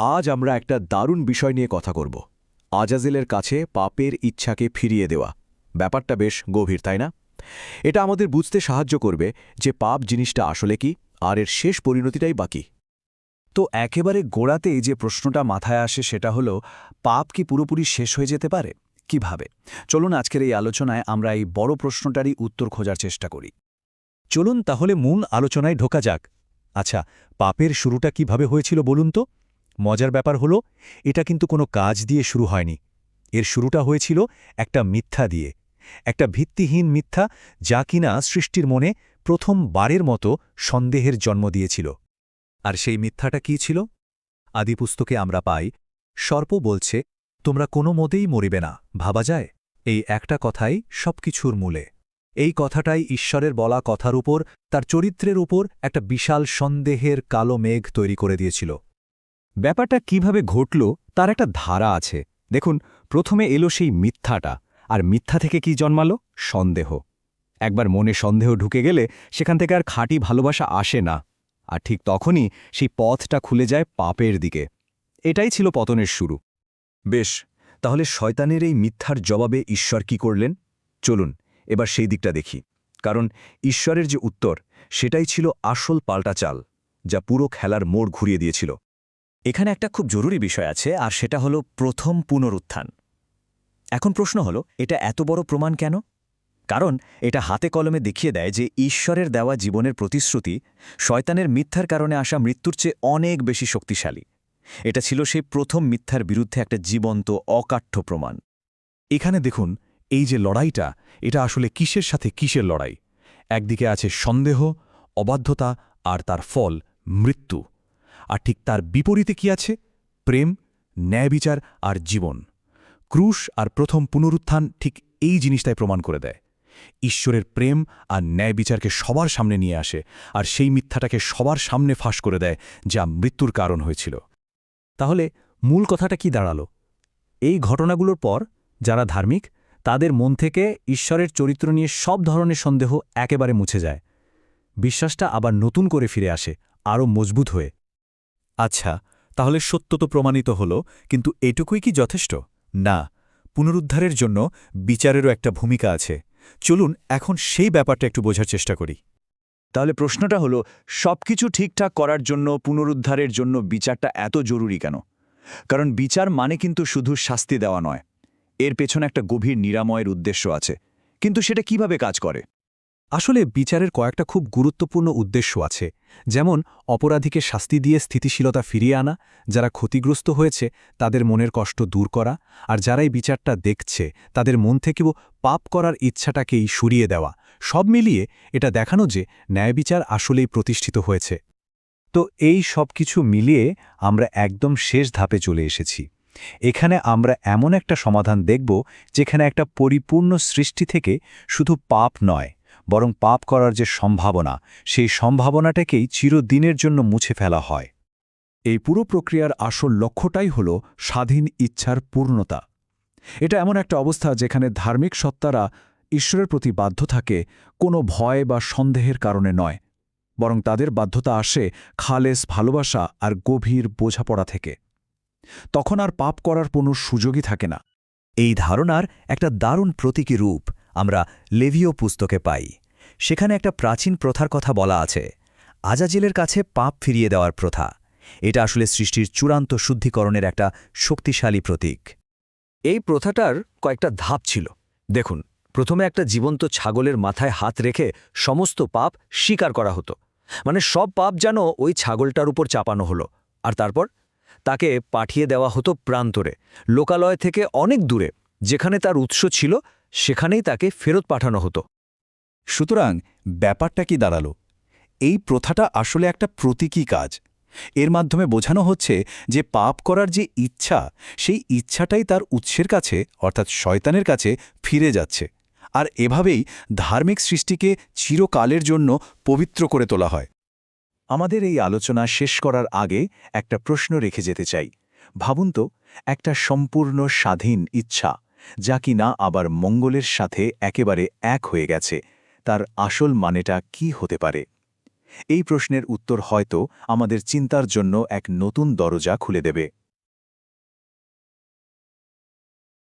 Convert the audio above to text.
আজ আমরা একটা দারুণ বিষয় নিয়ে কথা করব। আজাজেলের কাছে পাপের ইচ্ছাকে ফিরিয়ে দেওয়া। ব্যাপারটা বেশ গভীর, তাই না? এটা আমাদের বুঝতে সাহায্য করবে যে পাপ জিনিসটা আসলে কি, আর এর শেষ পরিণতিটাই বাকি তো একেবারে গোড়াতেই যে প্রশ্নটা মাথায় আসে সেটা হলো, পাপ কি পুরোপুরি শেষ হয়ে যেতে পারে? কীভাবে? চলুন আজকের এই আলোচনায় আমরা এই বড় প্রশ্নটারই উত্তর খোঁজার চেষ্টা করি। চলুন তাহলে মূল আলোচনায় ঢোকা যাক। আচ্ছা পাপের শুরুটা কীভাবে হয়েছিল বলুন তো? মজার ব্যাপার হলো, এটা কিন্তু কোনো কাজ দিয়ে শুরু হয়নি। এর শুরুটা হয়েছিল একটা মিথ্যা দিয়ে। একটা ভিত্তিহীন মিথ্যা যা কিনা সৃষ্টির মনে প্রথম বারের মতো সন্দেহের জন্ম দিয়েছিল। আর সেই মিথ্যাটা কি ছিল? আদিপুস্তকে আমরা পাই, সর্প বলছে, তোমরা কোনো মতেই মরিবে না, ভাবা যায়? এই একটা কথাই সবকিছুর মূলে। এই কথাটাই ঈশ্বরের বলা কথার উপর, তার চরিত্রের উপর একটা বিশাল সন্দেহের কালো মেঘ তৈরি করে দিয়েছিল। ব্যাপারটা কীভাবে ঘটল তার একটা ধারা আছে। দেখুন, প্রথমে এলো সেই মিথ্যাটা, আর মিথ্যা থেকে কি জন্মালো? সন্দেহ। একবার মনে সন্দেহ ঢুকে গেলে সেখান থেকে আর খাঁটি ভালোবাসা আসে না। আর ঠিক তখনই সেই পথটা খুলে যায় পাপের দিকে। এটাই ছিল পতনের শুরু। বেশ, তাহলে শয়তানের এই মিথ্যার জবাবে ঈশ্বর কি করলেন? চলুন, এবার সেই দিকটা দেখি। কারণ ঈশ্বরের যে উত্তর, সেটাই ছিল আসল পাল্টা চাল, যা পুরো খেলার মোড় ঘুরিয়ে দিয়েছিল। এখানে একটা খুব জরুরি বিষয় আছে, আর সেটা হলো প্রথম পুনরুত্থান। এখন প্রশ্ন হলো, এটা এত বড় প্রমাণ কেন? কারণ এটা হাতে কলমে দেখিয়ে দেয় যে ঈশ্বরের দেওয়া জীবনের প্রতিশ্রুতি শয়তানের মিথ্যার কারণে আসা মৃত্যুর চেয়ে অনেক বেশি শক্তিশালী। এটা ছিল সেই প্রথম মিথ্যার বিরুদ্ধে একটা জীবন্ত, অকাঠ্য প্রমাণ। এখানে দেখুন, এই যে লড়াইটা, এটা আসলে কিসের সাথে কিসের লড়াই? একদিকে আছে সন্দেহ, অবাধ্যতা, আর তার ফল মৃত্যু। আর ঠিক তার বিপরীতে কি আছে? প্রেম ন্যায়বিচার আর জীবন। ক্রুশ আর প্রথম পুনরুত্থান ঠিক এই জিনিসটাই প্রমাণ করে দেয়। ঈশ্বরের প্রেম আর ন্যায়বিচারকে সবার সামনে নিয়ে আসে আর সেই মিথ্যাটাকে সবার সামনে ফাঁস করে দেয় যা মৃত্যুর কারণ হয়েছিল। তাহলে মূল কথাটা কি দাঁড়াল? এই ঘটনাগুলোর পর যারা ধার্মিক, তাদের মন থেকে ঈশ্বরের চরিত্র নিয়ে সব ধরনের সন্দেহ একেবারে মুছে যায়। বিশ্বাসটা আবার নতুন করে ফিরে আসে, আরও মজবুত হয়ে। আচ্ছা তাহলে সত্য তো প্রমাণিত হল, কিন্তু এটুকুই কি যথেষ্ট? না, পুনরুদ্ধারের জন্য বিচারেরও একটা ভূমিকা আছে। চলুন এখন সেই ব্যাপারটা একটু বোঝার চেষ্টা করি। তাহলে প্রশ্নটা হলো, সবকিছু ঠিকঠাক করার জন্য, পুনরুদ্ধারের জন্য বিচারটা এত জরুরি কেন? কারণ বিচার মানে কিন্তু শুধু শাস্তি দেওয়া নয়। এর পেছনে একটা গভীর নিরাময়ের উদ্দেশ্য আছে। কিন্তু সেটা কীভাবে কাজ করে? আসলে বিচারের কয়েকটা খুব গুরুত্বপূর্ণ উদ্দেশ্য আছে, যেমন অপরাধীকে শাস্তি দিয়ে স্থিতিশীলতা ফিরিয়ে আনা, যারা ক্ষতিগ্রস্ত হয়েছে তাদের মনের কষ্ট দূর করা, আর যারা এই বিচারটা দেখছে তাদের মন থেকেও পাপ করার ইচ্ছাটাকেই সরিয়ে দেওয়া। সব মিলিয়ে এটা দেখানো যে ন্যায়বিচার আসলেই প্রতিষ্ঠিত হয়েছে। তো এই সব কিছু মিলিয়ে আমরা একদম শেষ ধাপে চলে এসেছি। এখানে আমরা এমন একটা সমাধান দেখব, যেখানে একটা পরিপূর্ণ সৃষ্টি থেকে শুধু পাপ নয় বরং পাপ করার যে সম্ভাবনা, সেই সম্ভাবনাটাকেই চিরদিনের জন্য মুছে ফেলা হয়। এই পুরো প্রক্রিয়ার আসল লক্ষ্যটাই হল স্বাধীন ইচ্ছার পূর্ণতা। এটা এমন একটা অবস্থা যেখানে ধার্মিক সত্তারা ঈশ্বরের প্রতি বাধ্য থাকে, কোনো ভয় বা সন্দেহের কারণে নয়। বরং তাদের বাধ্যতা আসে খালেস ভালোবাসা আর গভীর বোঝাপড়া থেকে। তখন আর পাপ করার কোনো সুযোগই থাকে না। এই ধারণার একটা দারুণ প্রতীকী রূপ। আমরা লেভিও পুস্তকে পাই। সেখানে একটা প্রাচীন প্রথার কথা বলা আছে। আজাজিলের কাছে পাপ ফিরিয়ে দেওয়ার প্রথা। এটা আসলে সৃষ্টির চূড়ান্ত শুদ্ধিকরণের একটা শক্তিশালী প্রতীক। এই প্রথাটার কয়েকটা ধাপ ছিল। দেখুন, প্রথমে একটা জীবন্ত ছাগলের মাথায় হাত রেখে সমস্ত পাপ স্বীকার করা হতো। মানে সব পাপ যেন ওই ছাগলটার উপর চাপানো হলো। আর তারপর? তাকে পাঠিয়ে দেওয়া হতো প্রান্তরে, লোকালয় থেকে অনেক দূরে। যেখানে তার উৎস ছিল, সেখানেই তাকে ফেরত পাঠানো হতো। সুতরাং ব্যাপারটা কি দাঁড়াল? এই প্রথাটা আসলে একটা প্রতীকী কাজ। এর মাধ্যমে বোঝানো হচ্ছে যে পাপ করার যে ইচ্ছা, সেই ইচ্ছাটাই তার উৎসের কাছে, অর্থাৎ শয়তানের কাছে, ফিরে যাচ্ছে। আর এভাবেই ধার্মিক সৃষ্টিকে চিরকালের জন্য পবিত্র করে তোলা হয়। আমাদের এই আলোচনা শেষ করার আগে একটা প্রশ্ন রেখে যেতে চাই। ভাবুন তো, একটা সম্পূর্ণ স্বাধীন ইচ্ছা যা কি না আবার মঙ্গলের সাথে একেবারে এক হয়ে গেছে। তার আসল মানেটা কি হতে পারে? এই প্রশ্নের উত্তর হয়তো আমাদের চিন্তার জন্য এক নতুন দরজা খুলে দেবে।